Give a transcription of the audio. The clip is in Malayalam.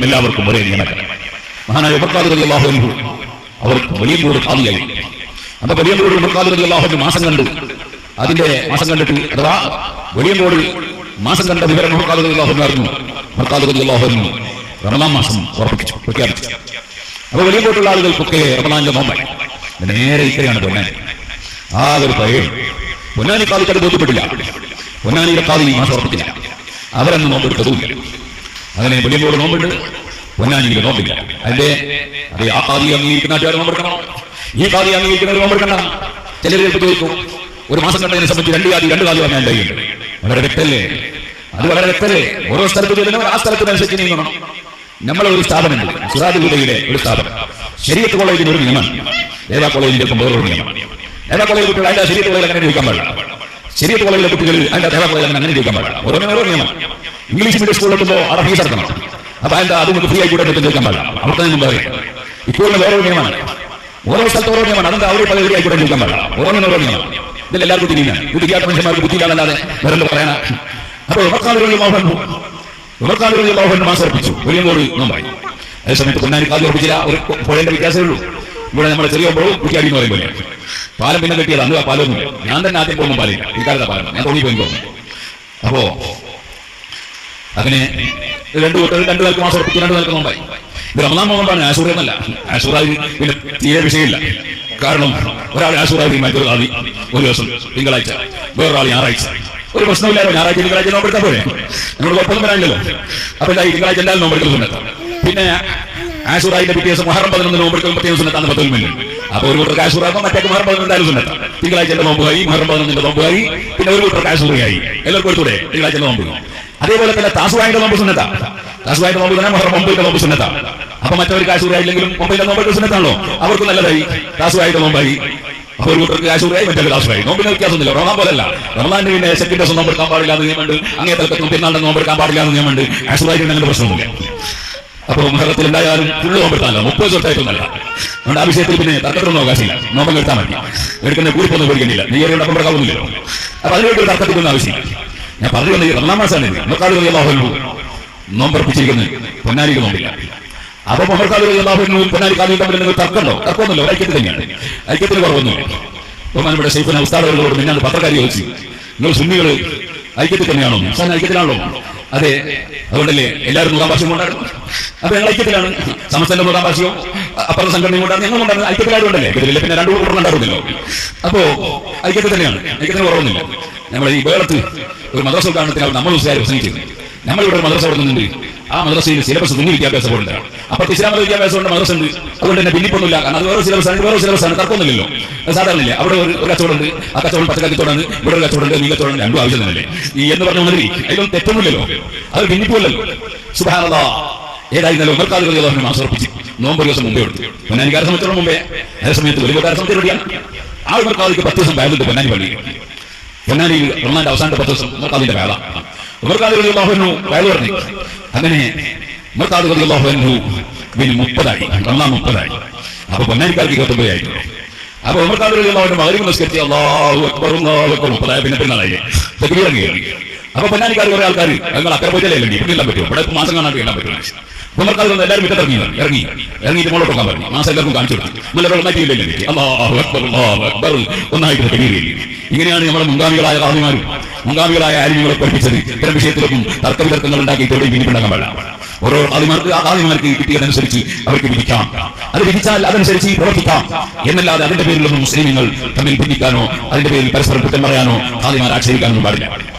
നിയമം എല്ലാവർക്കും ഒരേ നിയമം മഹാനായ അൻഹു അവർക്ക് വലിയ ഖാദിയായി അപ്പൊ വലിയ കൂടുതൽ അള്ളാഹു മാസം കണ്ടു. അതിന്റെ മാസം കണ്ടിട്ട് അഥവാ വലിയ കൂടി മാസം കണ്ട വിവരം റലി അള്ളാഹു റമദാൻ മാസം ഉറപ്പിച്ചു പ്രഖ്യാപിച്ചു. അപ്പൊ വലിയ കൂട്ടുള്ള ആളുകൾക്കൊക്കെ റമലാന്റെ നോമ്പായി നേരെ ഇക്കരെയാണ് പൊന്നാനി. ആ ഒരു പഴയ പൊന്നാനി കാലിക്കത് ബോധ്യപ്പെട്ടില്ല. പൊന്നാനിയുടെ കാതിൽ ഈ മാസം ഉറപ്പിച്ചില്ല. അവരന്ന് നോമ്പെടുത്തതുമില്ല. അങ്ങനെ വലിയങ്കോട് നോമ്പുണ്ട് പൊന്നാനിയിൽ നോമ്പില്ല. അതിന്റെ അതെ ആ കാതി അംഗീകരിക്കുന്ന നാട്ടുകാർ നോമ്പെടുക്കണം. ഈ കാതി അംഗീകരിക്കുന്നവർ നോമ്പെടുക്കണം ചിലർ ചിലപ്പോൾ ചോദിക്കും ഒരു മാസം കണ്ടതിനെ സംബന്ധിച്ച് രണ്ട് കാതി രണ്ട് കാതി പറഞ്ഞാൽ ഉണ്ടായിട്ടുണ്ട് വളരെ വ്യക്തല്ലേ? അത് വളരെ വ്യക്തല്ലേ? ഓരോ സ്ഥലത്ത് ചെല്ലുന്നവർ ആ സ്ഥലത്തിനനുസരിച്ച് നീങ്ങണം. നമ്മളെ ഒരു സ്ഥാപനമുണ്ട് സുറാദ് ഗുഡയുടെ ഒരു സ്ഥാപനം. ശരീരത്ത് കോളേജിന് ഒരു നിയമം. ഏതാ കോളേജിന്റെ ഒരു നിയമം. ഏതാ കോളേജ് കുട്ടികൾ അതിന്റെ ശരീരത്ത് കോളേജിൽ അങ്ങനെ ചോദിക്കാൻ പാടില്ല. ശരീരത്ത് കോളേജിലെ കുട്ടികൾ അതിന്റെ ദേവാ കോളേജിൽ അങ്ങനെ ചോദിക്കാൻ പാടില്ല. ഓരോ നിയമം. ഇംഗ്ലീഷ് മീഡിയം സ്കൂളിലെത്തുമ്പോൾ അവിടെ ഫീസ് അടക്കണം? അപ്പൊ അതിന്റെ അത് നമുക്ക് ഫ്രീ ആയി കൂടെ ചോദിക്കാൻ പാടില്ല. അവിടെ നിന്നും പറയും ഇപ്പോൾ വേറൊരു നിയമമാണ്. ഓരോ സ്ഥലത്ത് ഓരോ നിയമമാണ്. അതെന്താ അവരെ പല ആയി കൂടെ ചോദിക്കാൻ പാടില്ല. ഓരോന്നിനും ഓരോ നിയമം. ഇതിൽ എല്ലാവർക്കും തിരിയാണ് ഇത് തിരിയാത്ത മനുഷ്യന്മാർക്ക് ബുദ്ധിയില്ലാതെ വേറെ പറയണ അപ്പോൾ ഉമർക്കാലുകളിൽ മോഹൻ ഉമർക്കാലുകളിൽ മോഹൻ മാസർപ്പിച്ചു ഒരു നൂറ് നോമ്പായി അതേ സമയത്ത് പൊന്നാനി കാതി ഉറപ്പിച്ചില്ല. ഒരു പുഴയുടെ വ്യത്യാസമേ ഉള്ളൂ. ഇവിടെ നമ്മുടെ ചെറിയ പോകും കുട്ടിയാടി എന്ന് പറയുമ്പോൾ. പാലം പിന്നെ കെട്ടിയത്. അന്ന് ആ പാലൊന്നും ഞാൻ തന്നെ ആദ്യം പോകുമ്പോൾ പാലില്ല ഇക്കാലത്തെ പാലം. ഞാൻ തോന്നി പോയി തോന്നുന്നു. അപ്പോ അങ്ങനെ രണ്ടു കൂട്ടർ രണ്ടു പേർക്ക് മാസം ഉറപ്പിച്ചു രണ്ടു പേർക്ക് നോമ്പായി. ഇത് റമദാൻ നോമ്പാണ് ആശൂർ എന്നല്ല. ആശൂറായി പിന്നെ തീരെ വിഷയമില്ല. കാരണം ഒരാൾ ആശൂറായി മറ്റൊരു ആദി ഒരു ദിവസം തിങ്കളാഴ്ച വേറൊരാൾ ഞായറാഴ്ച. ഒരു പ്രശ്നമില്ലാതെ ഞായറാഴ്ച തിങ്കളാഴ്ച നോമ്പെടുത്താൽ പോരെ? നമ്മൾ കുഴപ്പമൊന്നും വരാനില്ലല്ലോ അപ്പൊ എന്താ തിങ്കളാഴ്ച എന്തായാലും നോമ്പെടുക്കുന്നുണ്ട് പിന്നെ ആശൂറായിന്റെ പിറ്റേ ദിവസം മഹറം പതിനൊന്ന് നോമ്പെടുക്കുമ്പോൾ പ്രത്യേക സുന്നത്താണ് പത്തിൽ മില്യൺ അപ്പൊ ഒരു കൂട്ടർക്ക് ആശുറാകുമ്പോൾ മറ്റേ മഹർ എന്തായാലും സുന്നത്ത. തിങ്കളാഴ്ച നോമ്പുകായി മഹർ പതിനൊന്നിന്റെ നോമ്പുകായി പിന്നെ ഒരു കൂട്ടർ കാശുറിയായി എല്ലാവർക്കും എടുത്തൂടെ തിങ്കളാഴ്ച നോമ്പ്. അതേപോലെ തന്നെ താസുവായിന്റെ നോമ്പ് സുന്നത്ത. താസുവായിന്റെ നോമ്പ് തന്നെ മഹർ ഒമ്പതിന്റെ നോമ്പ് സുന്നത്ത. അപ്പൊ മറ്റവർക്ക് ആശുറായില്ലെങ്കിലും ഒമ്പതിന്റെ നോമ്പ് സുന്നത്താണല്ലോ. അവർക്ക് നല്ലതായി. താസുവായിട്ട് നോമ്പായി. അപ്പൊ ഒരു കൂട്ടർക്ക് ആശുറായി മറ്റേ ദാസുറായി നോമ്പിന് വ്യത്യാസമൊന്നുമില്ല. റമദാൻ പോലല്ല. റമദാന്റെ പിന്നെ സെക്കൻഡ് ദിവസം നോമ്പെടുക്കാൻ പാടില്ല എന്ന് നിയമമുണ്ട്. അങ്ങേ തലക്കത്തും പെരുന്നാളിന്റെ നോമ്പെടുക്കാൻ പാടില്ല എന്ന് നിയമമുണ്ട്. ആശുറായിട്ട് അങ്ങനെ പ്രശ്നമൊന്നുമില്ല. അപ്പൊ മഹറത്തിൽ എന്തായാലും ഫുള്ള് നോമ്പെടുത്താലോ മുപ്പത് തൊട്ടായിട്ടൊന്നല്ല അതുകൊണ്ട് ആ വിഷയത്തിൽ പിന്നെ തർക്കത്തിനൊന്നും അവകാശമില്ല. നോമ്പം എടുത്താൽ മതി. എടുക്കുന്ന കൂടിപ്പൊന്നും പേടിക്കുന്നില്ല നീ ഏറിയുടെ അപ്പം കാണുന്നില്ലല്ലോ അപ്പൊ അതിനുവേണ്ടി ഒരു തർക്കത്തിക്കൊന്നും ആവശ്യമില്ല. ഞാൻ പറഞ്ഞു വന്നത് റമദാൻ മാസമാണ് മക്കാട് അള്ളാഹുലു നോമ്പർപ്പിച്ചിരിക്കുന്നത് പൊന്നാരിക്ക് നോമ്പില്ല. അപ്പൊ മഹർക്കാട് അള്ളാഹുനും പൊന്നാരി കാലും തമ്മിൽ നിങ്ങൾ തർക്കമുണ്ടോ? തർക്കമൊന്നുമില്ല. ഐക്യത്തിൽ തന്നെയാണ്. ഐക്യത്തിന് കുറവൊന്നുമില്ല. അപ്പൊ നമ്മുടെ സൈഫിന് ഉസ്താദകളോട് മിന്നാണ് പത്രക്കാരി ചോദിച്ചു നിങ്ങൾ സുന്നികൾ ഐക്യത്തിൽ തന്നെയാണോ? സാധനം ഐക്യത്തിലാണല്ലോ? അതെ. അതുകൊണ്ടല്ലേ എല്ലാവരും നൂറാം വർഷം കൊണ്ടാടും അപ്പൊ ഞങ്ങൾ ഐക്യത്തിലാണ്. സമസ്തന്റെ നൂറാം ഭാഷയോ അപ്പുറത്തെ സംഘടനയും കൊണ്ടാണ്. ഞങ്ങൾ കൊണ്ടാണ് ഐക്യത്തിലായതുകൊണ്ടല്ലേ ഇതിൽ പിന്നെ രണ്ടു കൂട്ടർ ഉണ്ടായിരുന്നല്ലോ? അപ്പോ ഐക്യത്തിൽ തന്നെയാണ്. ഐക്യത്തിന് കുറവൊന്നുമില്ല. നമ്മൾ ഈ വേളത്ത് ഒരു മദ്രസ ഉദ്ഘാടനത്തിന് നമ്മൾ ഉത്സാഹം പ്രസംഗിച്ചിരുന്നു നമ്മളിവിടെ ഒരു മദ്രസ കൊടുക്കുന്നുണ്ട് ആ മദ്രസയിൽ സിലബസ് തുന്നി വിദ്യാഭ്യാസ ബോർഡ് അപ്പൊ ഇസ്ലാമ വിദ്യാഭ്യാസം ഉണ്ട് മദ്രസ ഉണ്ട്. അതുകൊണ്ട് തന്നെ ഭിന്നിപ്പൊന്നുമില്ല. കാരണം അത് വേറെ സിലബസ് ആണ് വേറെ സിലബസ് ആണ്. തർക്കമൊന്നുമില്ലല്ലോ. അത് സാധാരണ ഇല്ല അവിടെ ഒരു കച്ചവടം ഉണ്ട് ആ കച്ചവടം കച്ചവടമാണ് ഇവിടെ ഒരു കച്ചവടം ഉണ്ട് നീ കച്ചവടം രണ്ടും ആവശ്യം തന്നെയല്ലേ ഈ എന്ന് പറഞ്ഞ മാതിരി അതിലൊന്നും തെറ്റൊന്നുമില്ലല്ലോ. അത് ഭിന്നിപ്പില്ലല്ലോ സുധാരണ ഏതായിരുന്നാലും ഉമർക്കാലുകൾ ആശ്രപ്പിച്ചു നോമ്പ് ഒരു ദിവസം മുമ്പേ എടുത്തു. പൊന്നാനിക്കാരെ സംബന്ധിച്ചോളം മുമ്പേ അതേ സമയത്ത് വലിയ സംബന്ധിച്ച് റെഡിയാണ്. ആ ഉമർക്കാലിക്ക് പത്ത് ദിവസം ബാഗുണ്ട് പൊന്നാനി പള്ളി പൊന്നാനിയിൽ റൊമാന്റെ അവസാനത്തെ പത്ത് ദിവസം ഉമർക്കാദിന്റെ വേള. ഉമർക്കാദ് റലി അള്ളാഹുനു വയൽ പറഞ്ഞു. അങ്ങനെ ഉമർക്കാദ് റലി അള്ളാഹുനു പിന്നെ മുപ്പതായി റമദാൻ മുപ്പതായി. അപ്പൊ പൊന്നാനിക്കാർക്ക് ഇരുപത്തൊമ്പതായിരുന്നു അപ്പൊ ഉമർക്കാദ് റലി അള്ളാഹുന്റെ മകരും നിസ്കരിച്ച് അള്ളാഹു അക്ബർ അള്ളാഹു അക്ബർ മുപ്പതായ പിന്നെ പെരുന്നാളായി. കയറി. അപ്പൊ പൊന്നാനിക്കാർ കുറെ ആൾക്കാർ നിങ്ങൾ അത്ര പോയിട്ടല്ലേ ഇപ്പം പറ്റും ഇവിടെ മാസം കാണാൻ എല്ലാം പറ്റും വന്ന് എല്ലാവരും ഇറങ്ങി. ഇറങ്ങി. ഇറങ്ങിയിട്ട് മോളോട്ട് പറഞ്ഞു മാസം എല്ലാവർക്കും കാണിച്ചു കൊടുക്കും. ഒന്നായിട്ട് ഇങ്ങനെയാണ് നമ്മുടെ മുൻഗാമികളായ കാമിമാരും മുൻഗാമികളായ ആര്യങ്ങളെ പഠിപ്പിച്ചത്. ഇത്തരം വിഷയത്തിലേക്കും തർക്കവിതർക്കങ്ങൾ ഉണ്ടാക്കിയിട്ട് എവിടെയും പിന്നിപ്പിണ്ടാക്കാൻ പാടില്ല. ഓരോ ആദിമാർക്ക് ആ ആദിമാർക്ക് കിട്ടിയതനുസരിച്ച് അവർക്ക് വിധിക്കാം. അത് വിധിച്ചാൽ അതനുസരിച്ച് പ്രവർത്തിക്കാം. എന്നല്ലാതെ അതിന്റെ പേരിലൊന്നും മുസ്ലിമുകൾ തമ്മിൽ ഭിന്നിക്കാനോ അതിന്റെ പേരിൽ പരസ്പരം കുറ്റം പറയാനോ ആദിമാർ ആക്ഷേപിക്കാനൊന്നും പാടില്ല.